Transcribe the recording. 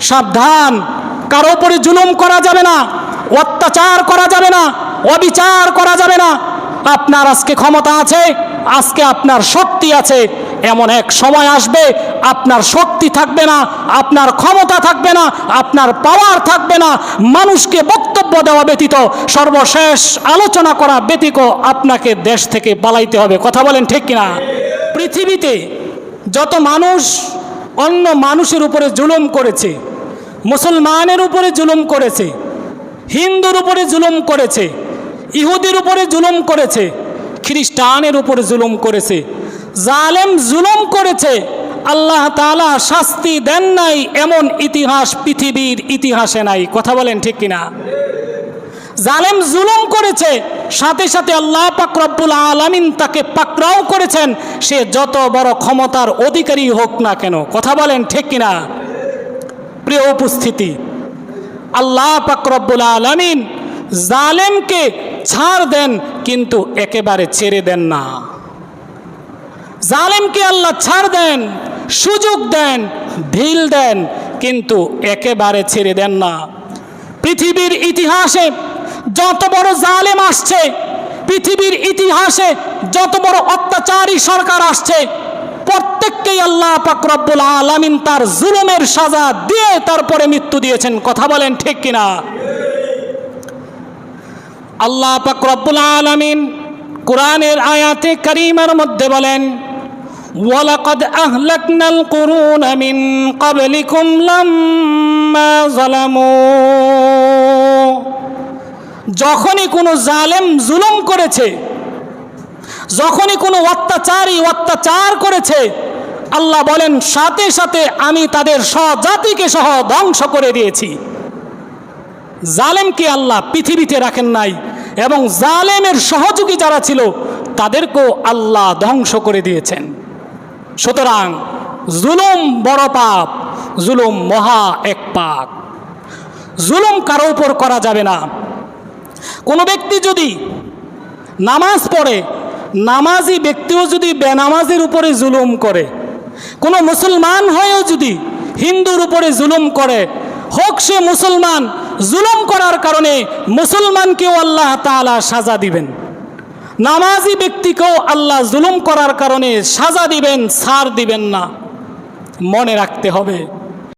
সাবধান। কারও উপরে জুলুম করা যাবে না, অত্যাচার করা যাবে না, অবিচার করা যাবে না। আপনার আজকে ক্ষমতা আছে, আজকে আপনার শক্তি আছে। এমন এক সময় আসবে, আপনার শক্তি থাকবে না, আপনার ক্ষমতা থাকবে না, আপনার পাওয়ার থাকবে না। মানুষকে বক্তব্য দেওয়া ব্যতীত, সর্বশেষ আলোচনা করা ব্যতীত আপনাকে দেশ থেকে পালাইতে হবে। কথা বলেন ঠিক কিনা? পৃথিবীতে যত মানুষ, অন্য মানুষের উপরে জুলুম করেছে মুসলমানের উপরে জুলুম করেছে, হিন্দুর উপরে জুলুম করেছে, ইহুদির উপরে জুলুম করেছে, খ্রিস্টানের উপরে জুলুম করেছে। জালেম জুলুম করেছে, আল্লাহ তাআলা শাস্তি দেন নাই এমন ইতিহাস পৃথিবীর ইতিহাসে নাই। কথা বলেন ঠিক কিনা? জালেম জুলুম করেছে, সাথে সাথে আল্লাহ পাক রব্বুল আলামিন তাকে পাকড়াও করেছেন, সে যত বড় ক্ষমতার অধিকারী হোক না কেন। কথা বলেন ঠিক কিনা? প্রিয় উপস্থিতি, আল্লাহ পাক রব্বুল আলামিন জালেমকে ছাড় দেন, কিন্তু একেবারে ছেড়ে দেন না। জালেমকে আল্লাহ ছাড় দেন, সুযোগ দেন, ঢিল দেন, কিন্তু একেবারে ছেড়ে দেন না। পৃথিবীর ইতিহাসে যত বড় জালেম আসছে, পৃথিবীর ইতিহাসে যত বড় অত্যাচারী সরকার আসছে প্রত্যেককেই আল্লাহ পাক রব্বুল আলামিন তার জুলুমের সাজা দিয়ে তারপরে মৃত্যু দিয়েছেন। কথা বলেন ঠিক কিনা? আল্লাহ পাক রব্বুল আলামিন কোরআনের আয়াতে করিমার মধ্যে বলেন, ওয়ালাকাদ আহলাকনাল কুরুন মিন ক্বাবলিকুম লাম্মা যালামু। যখনই কোনো জালেম জুলুম করেছে, যখনই কোনো অত্যাচারী অত্যাচার করেছে আল্লাহ বলেন, সাথে সাথে আমি তাদের স্বজাতিকে সহ ধ্বংস করে দিয়েছি। জালেমকে আল্লাহ পৃথিবীতে রাখেন নাই এবং জালেমের সহযোগী যারা ছিল, তাদেরকেও আল্লাহ ধ্বংস করে দিয়েছেন। সুতরাং জুলুম বড় পাপ, জুলুম মহা এক পাপ। জুলুম কারও উপর করা যাবে না। কোনো ব্যক্তি যদি নামাজ পড়ে, নামাজি ব্যক্তিও যদি বেনামাজির উপরে জুলুম করে কোনো মুসলমান হয়েও যদি হিন্দুর উপরে জুলুম করে, হোক সে মুসলমান, জুলুম করার কারণে মুসলমানকেও আল্লাহ তাআলা সাজা দিবেন। নামাজি ব্যক্তিকেও আল্লাহ জুলুম করার কারণে সাজা দিবেন সার দিবেন না। মনে রাখতে হবে।